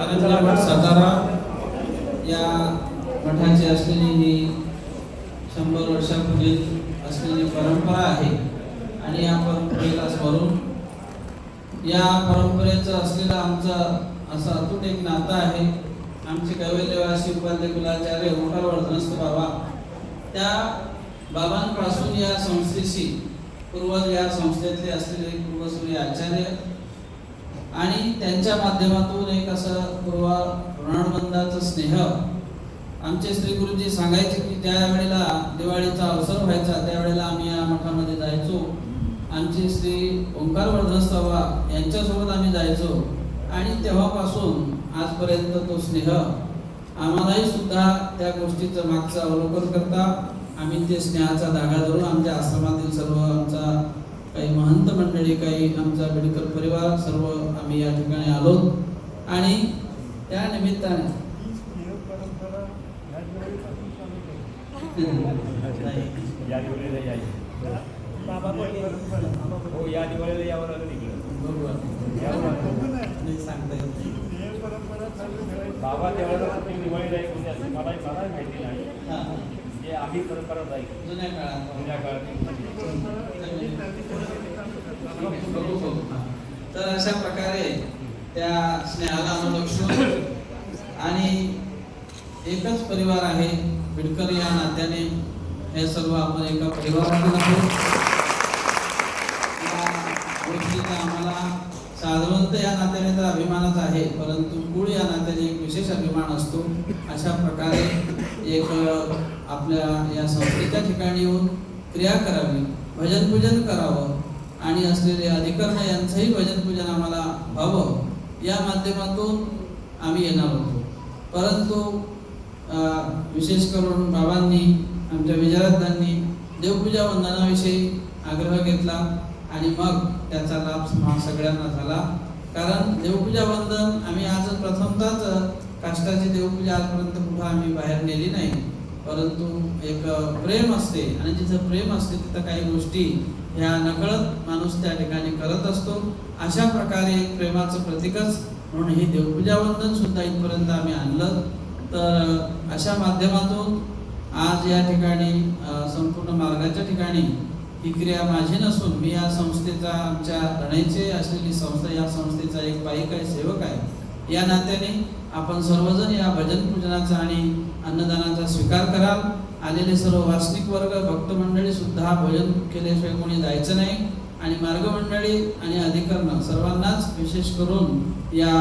कारंजा मठ सातारा. या मठाची असलेली ही शंभर वर्षापूर्वी असलेली परंपरा आहे. आणि या परंपरेला स्मरून या परंपरेचं असलेलं आमचं असं अतूट एक नातं आहे. आमचे कैवल्यवासी उपाध्य कुलाचार्य ओंकार वर्धनस्थ बाबा त्या बाबांपासून या संस्थेशी पूर्वज या संस्थेतले असलेले पूर्वसूर्य आचार्य आणि त्यांच्या माध्यमातून एक असं पूर्वा ऋणानुबंधाचं स्नेह आमचे श्री गुरुजी सांगायचे की ज्या वेळेला दिवाळीचा अवसर व्हायचा त्यावेळेला आम्ही या मठामध्ये जायचो. आमचे श्री ओंकार वर्धनस्तवा यांच्यासोबत आम्ही जायचो. आणि तेव्हापासून आजपर्यंत तो स्नेह आम्हालाही सुद्धा त्या गोष्टीचं मागचं अवलोकन करता. आम्ही ते स्नेहाचा धागा धरून आमच्या आश्रमातील सर्व आमचा काही महंत मंडळी काही आमचा बिडकर परिवार सर्व आम्ही या ठिकाणी आलो. आणि त्या निमित्ताने बाबा दिवाळीला सांगता येत. बाबा एक म्हणजे असं मला मला माहिती नाही. हा. जे आम्ही परंपरा जुन्या काळात. जुन्या काळात. अशा प्रकारे त्या स्नेहाला अनुलक्षून आणि एकच परिवार आहे बिडकर या नात्याने हे सर्व आपण एका परिवारातून आहोत. गोष्टीचा आम्हाला साधारणतः या नात्याने तर अभिमानच आहे परंतु कुळ या नात्याने एक विशेष अभिमान असतो. अशा प्रकारे एक आपल्या या संस्थेच्या ठिकाणी येऊन क्रिया करावी भजन पूजन करावं आणि असलेले अधिकर्ण यांचंही भजन पूजन आम्हाला व्हावं. या माध्यमातून आम्ही येणार होतो. परंतु विशेष करून बाबांनी आमच्या विजयादांनी देवपूजा वंदनाविषयी आग्रह घेतला आणि मग त्याचा लाभ सगळ्यांना झाला. कारण देवपूजा वंदन आम्ही आज प्रथमतःच काष्टाची देवपूजा आजपर्यंत कुठं आम्ही बाहेर नेली नाही. परंतु एक प्रेम असते आणि जिथं प्रेम असते तिथं काही गोष्टी ह्या नकळत माणूस त्या ठिकाणी करत असतो. अशा प्रकारे प्रेमाचं प्रतीकच म्हणून हे देवपूजावंदन सुद्धा इथपर्यंत आम्ही आणलं. तर अशा माध्यमातून आज या ठिकाणी संपूर्ण मार्गाच्या ठिकाणी ही क्रिया माझी नसून मी या संस्थेचा आमच्या रणाईचे असलेली संस्था या संस्थेचा एक पाईक आहे सेवक आहे. या नात्याने आपण सर्वजण या भजन पूजनाचा आणि अन्नदानाचा स्वीकार कराल. आलेले सर्व वासनिक वर्ग भक्त मंडळी सुद्धा भजन केल्याशिवाय कोणी जायचं नाही. आणि मार्गमंडळी आणि अधिकरण सर्वांनाच विशेष करून या